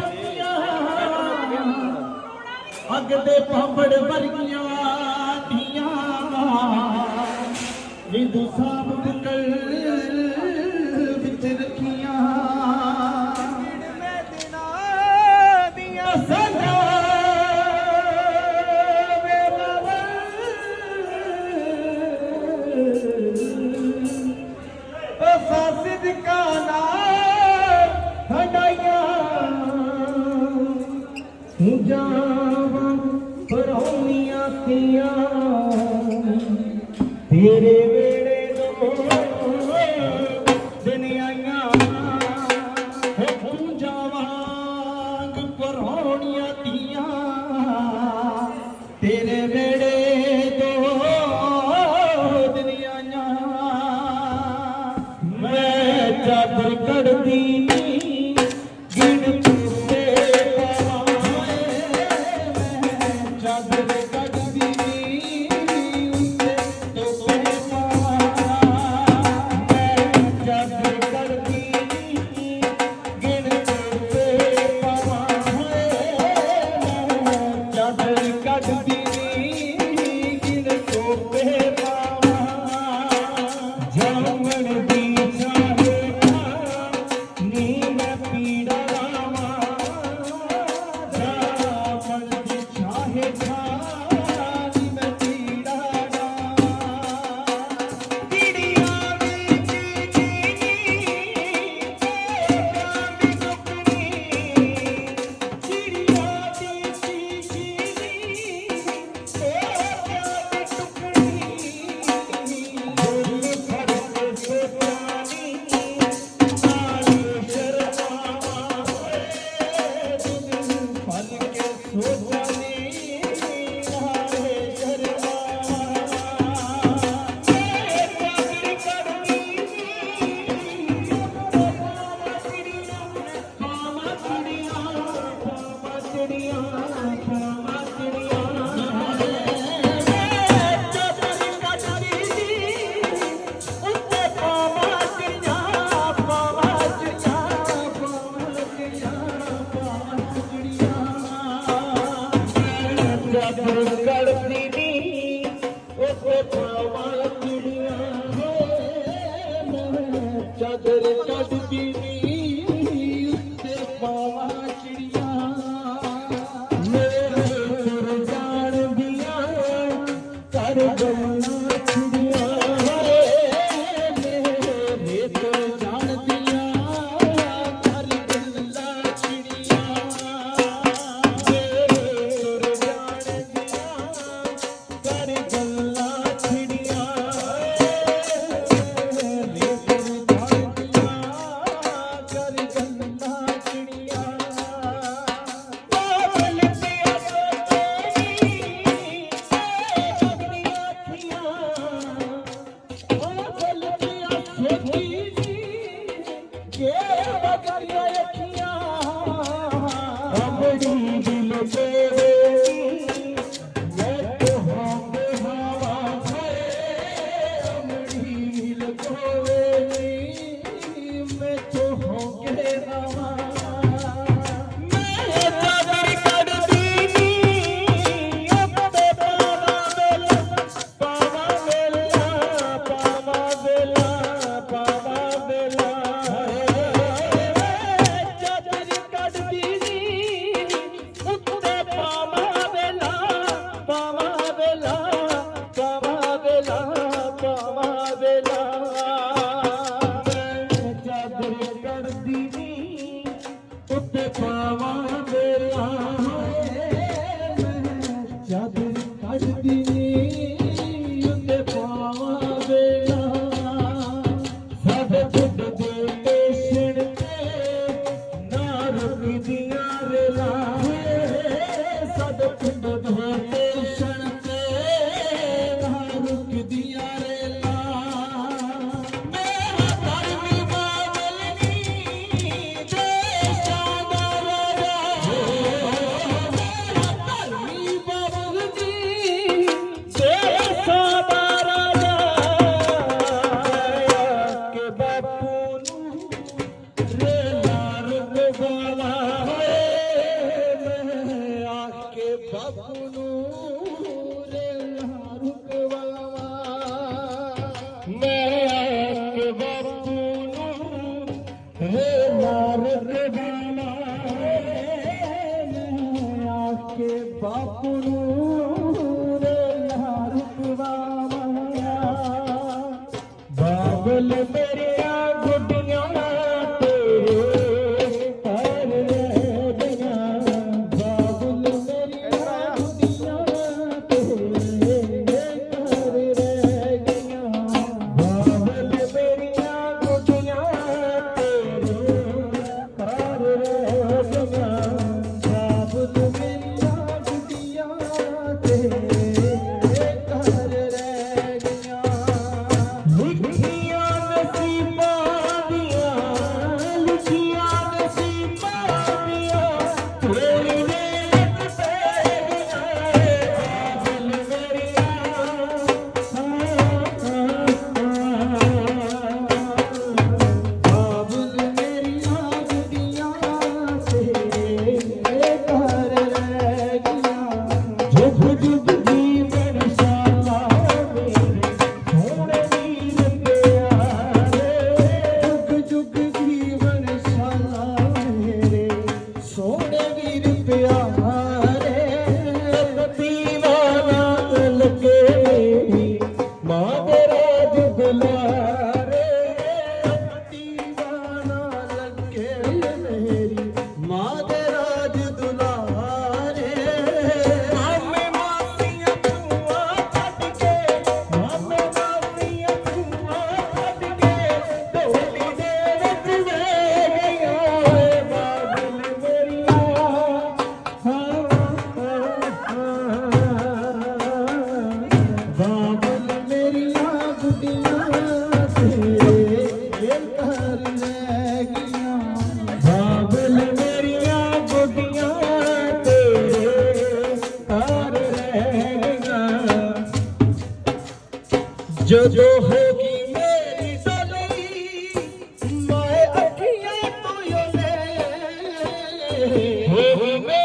ਵਰਗੀਆਂ ਅੱਗ ਦੇ ਪਾਪੜ ਵਰਗੀਆਂ ਧੀਆਂ। ਨਿੰਦੂ ਸਾਬ ਬੁਕਲ ਵਿੱਚ ਰੱਖੀਆਂ। ਮੈਂ ਦਿਨਾਂ ਦੀਆਂ ಬೇಡ पुरस्कार ਹੇ ਮਾਰਕ ਦਾਨਾ ਮੈਂ ਆਕੇ ਬਾਪੂ ਨੂੰ Amen.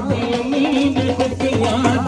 ਹੋਰਾਂ ਨੇ